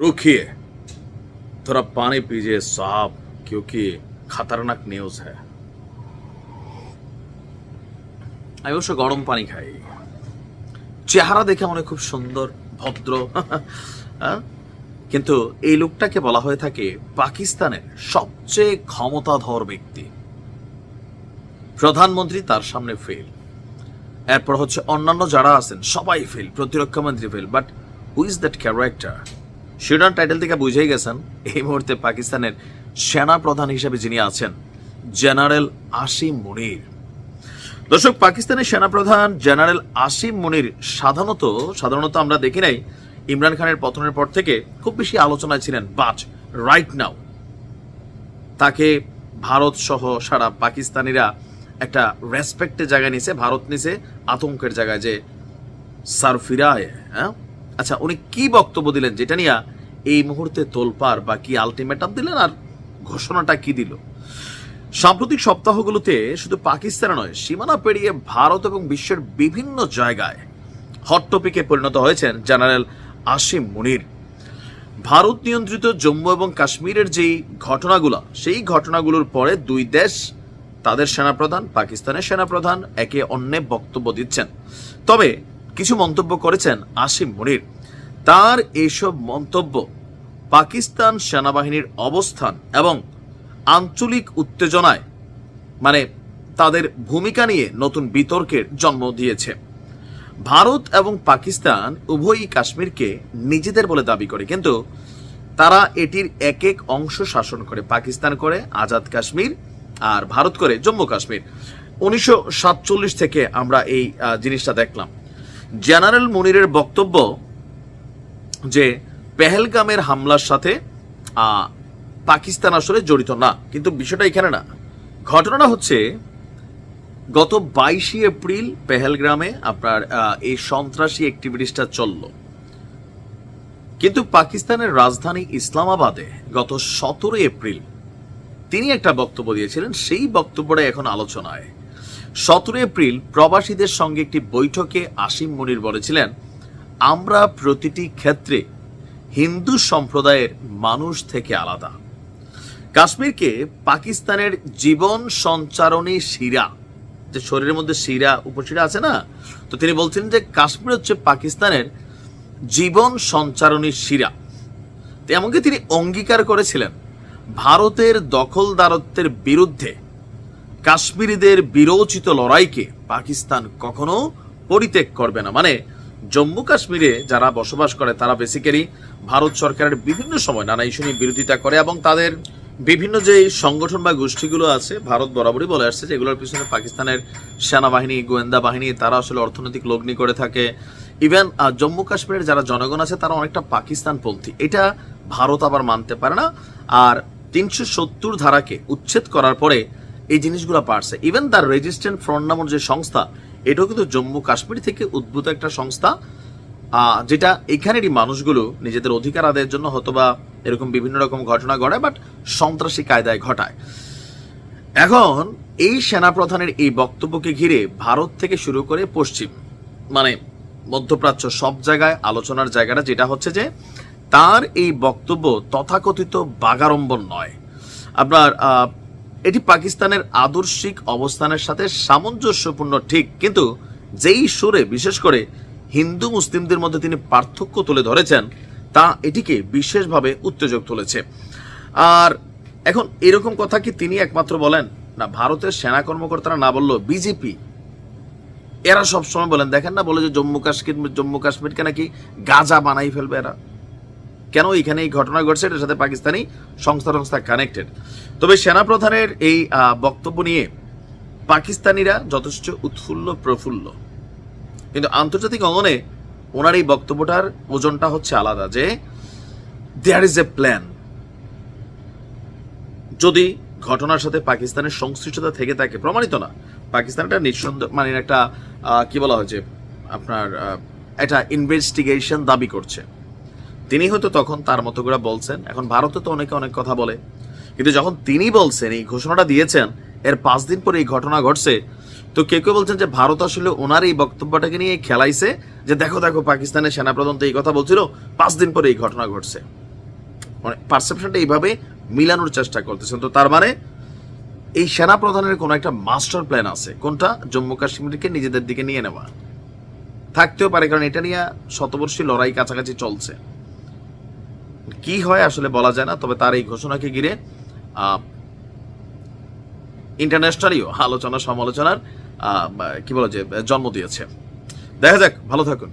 रुकिए थोड़ा पानी पीजिए साहब क्योंकि खतरनाक न्यूज है আমি অবশ্য গরম পানি খাই চেহারা দেখে মনে হয় খুব সুন্দর ভদ্র হ্যাঁ? কিন্তু এই লোকটাকে বলা হয়ে থাকে পাকিস্তানের সবচেয়ে ক্ষমতাধর ব্যক্তি প্রধানমন্ত্রী তার সামনে ফেল এরপর হচ্ছে অন্যান্য যারা আছেন সবাই ফেল প্রতিরক্ষা মন্ত্রী fail but who is that character শিরডন title থেকে বুঝেই গেছেন, এই মুহূর্তে পাকিস্তানের সেনা প্রধান হিসেবে যিনি আছেন, জেনারেল আসিম মুনির। দর্শক, পাকিস্তানের সেনাপ্রধান জেনারেল আসিম মুনির সাধারণত সাধারণত আমরা দেখি নাই, ইমরান খানের পতনের পর থেকে খুব বেশি আলোচনায় ছিলেন বাট রাইট নাও তাকে ভারত সহ সারা পাকিস্তানিরা একটা রেসপেক্টের জায়গায় নিছে, ভারত নিছে আতঙ্কের জায়গায় যে সারফিরায় হ্যাঁ? আচ্ছা উনি কি বক্তব্য দিলেন যেটা নিয়ে এই মুহূর্তে তোলপার বা কি আলটিমেটাম দিলেন আর ঘোষণাটা কি দিল? সাম্প্রতিক সপ্তাহগুলোতে শুধু পাকিস্তানে নয়, সীমানা পেরিয়ে ভারত এবং বিশ্বের বিভিন্ন জায়গায় হট টপিকে পরিণত হয়েছেন জেনারেল আসিম মুনির। ভারত নিয়ন্ত্রিত জম্মু এবং কাশ্মীরের যেই ঘটনাগুলো, সেই ঘটনাগুলোর পরে দুই দেশ তাদের সেনাপ্রধান, পাকিস্তানের সেনাপ্রধান একে অন্যে বক্তব্য দিচ্ছেন। তবে কিছু মন্তব্য করেছেন আসিম মনির। তার এইসব মন্তব্য পাকিস্তান সেনাবাহিনীর অবস্থান এবং আঞ্চলিক উত্তেজনায় মানে তাদের ভূমিকা নিয়ে নতুন বিতর্কের জন্ম দিয়েছে। ভারত এবং পাকিস্তান উভয়ই কাশ্মীরকে নিজেদের বলে দাবি করে, কিন্তু তারা এটির এক এক অংশ শাসন করে। পাকিস্তান করে, আজাদ কাশ্মীর আর ভারত করে জম্মু কাশ্মীর। উনিশশো সাতচল্লিশ থেকে আমরা এই জিনিসটা দেখলাম। জেনারেল মুনিরের বক্তব্য যে পেহেলগামের হামলার সাথে পাকিস্তান আসলে জড়িত না। কিন্তু বিষয়টা এখানে না। ঘটনাটা হচ্ছে, গত বাইশে এপ্রিল পেহেলগ্রামে আপনার এই সন্ত্রাসী অ্যাক্টিভিটিসটা চলল। কিন্তু পাকিস্তানের রাজধানী ইসলামাবাদে গত সতেরো এপ্রিল তিনি একটা বক্তব্য দিয়েছিলেন। সেই বক্তব্যটা এখন আলোচনায়। সতেরো এপ্রিল প্রবাসীদের সঙ্গে একটি বৈঠকে আসিম মনির বলেছিলেন, আমরা প্রতিটি ক্ষেত্রে হিন্দু সম্প্রদায়ের মানুষ থেকে আলাদা। কাশ্মীরকে পাকিস্তানের জীবন সঞ্চারণী শিরা, যে শরীরের মধ্যে শিরা, উপশিরা আছে না? তো তিনি বলছেন যে কাশ্মীর হচ্ছে পাকিস্তানের জীবন সঞ্চারণী শিরা। এমনকি তিনি অঙ্গীকার করেছিলেন, ভারতের দখলদারত্বের বিরুদ্ধে কাশ্মীরিদের বিরোচিত লড়াইকে পাকিস্তান কখনো পরিত্যাগ করবে না। মানে জম্মু কাশ্মীরে যারা বসবাস করে, তারা বেসিক্যালি ভারত সরকারের বিভিন্ন সময় নানা ইস্যু নিয়ে বিরোধিতা করে এবং তাদের বিভিন্ন যে সংগঠন বা গোষ্ঠীগুলো আছে, ভারত বরাবরই বলে আসছে যে এগুলোর পিছনে পাকিস্তানের সেনাবাহিনী, গোয়েন্দা বাহিনী, তারা আসলে অর্থনৈতিক লগ্নি করে থাকে। ইভেন জম্মু কাশ্মীরের যারা জনগণ আছে, তারা অনেকটা পাকিস্তানপন্থী। এটা ভারত আবার মানতে পারে না। আর তিনশো সত্তর ধারাকে উচ্ছেদ করার পরে এই জিনিসগুলো পারছে। ইভেন দ্য রেজিস্ট্যান্ট ফ্রন্ট নামক যে সংস্থা, এটাও কিন্তু জম্মু কাশ্মীর থেকে উদ্ভূত একটা সংস্থা যেটা এখানেরই মানুষগুলো নিজেদের অধিকার আদায়ের জন্য হয়তোবা এরকম বিভিন্ন রকম ঘটনা ঘটায় বাট সন্ত্রাসী কায়দায় ঘটায়। এখন এই সেনাপ্রধানের এই বক্তব্যকে ঘিরে ভারত থেকে শুরু করে পশ্চিম মানে মধ্যপ্রাচ্য সব জায়গায় আলোচনার জায়গাটা যেটা হচ্ছে যে, তার এই বক্তব্য তথাকথিত বাগাড়ম্বর নয়। আপনার এটি পাকিস্তানের আদর্শিক অবস্থানের সাথে সামঞ্জস্যপূর্ণ, ঠিক, কিন্তু যেই সুরে, বিশেষ করে হিন্দু মুসলিমদের মধ্যে তিনি পার্থক্য তুলে ধরেছেন, তা এটিকে বিশেষভাবে উত্তেজক তুলেছে। আর এখন এরকম কথা কি তিনি একমাত্র বলেন? না, ভারতের সেনা কর্মকর্তারা না বলল বিজেপি, এরা সবসময় বলেন, দেখেন না, বলে যে জম্মু কাশ্মীর, জম্মু কাশ্মীরকে নাকি গাজা বানাই ফেলবে এরা। কেন এখানে এই ঘটনা ঘটছে? এটার সাথে পাকিস্তানি সংস্থা সংস্থা কানেক্টেড তবে সেনাপ্রধানের এই বক্তব্য নিয়ে পাকিস্তানিরা যথেষ্ট উৎফুল্ল প্রফুল্ল। কিন্তু আন্তর্জাতিক অঙ্গনে ওনার এই বক্তব্যটার ওজনটা হচ্ছে আলাদা যে দেয়ার ইজ এ প্ল্যান যদি ঘটনার সাথে পাকিস্তানের সংশ্লিষ্টতা থেকে থাকে, প্রমাণিত না পাকিস্তান একটা নিঃসন্দেহ মানে একটা কি বলা হয়েছে আপনার একটা ইনভেস্টিগেশন দাবি করছে। তিনি হয়তো তখন তার মতো করে বলছেন। এখন ভারতে তো অনেকে অনেক কথা বলে। কিন্তু যখন তিনি বলছেন, এই ঘোষণাটা দিয়েছেন, এর পাঁচ দিন পরে এই ঘটনা ঘটছে, তো কেউ কেউ বলছেন যে ভারত আসলে ওনার এই বক্তব্যটাকে নিয়ে খেলাইছে যে দেখো দেখো, পাকিস্তানের সেনাপ্রধান তো এই কথা বলছিল, পাঁচ দিন পরে এই ঘটনা ঘটছে। মানে পারসেপশনটা এইভাবে মিলানোর চেষ্টা করতেছেন। তো তার মানে এই সেনা প্রধানের কোনো একটা মাস্টার প্ল্যান আছে। কোনটা? জম্মু কাশ্মীরকে নিজেদের দিকে নিয়ে নেওয়া। থাকতেও পারে, কারণ এটা নিয়ে শতবর্ষী লড়াই কাছাকাছি চলছে। কি হয় আসলে বলা যায় না, তবে তার এই ঘোষণাকে ঘিরে ইন্টারন্যাশনালিও আলোচনা সমালোচনার কি বলা যে, জন্ম দিয়েছে। দেখা যাক, ভালো থাকুন।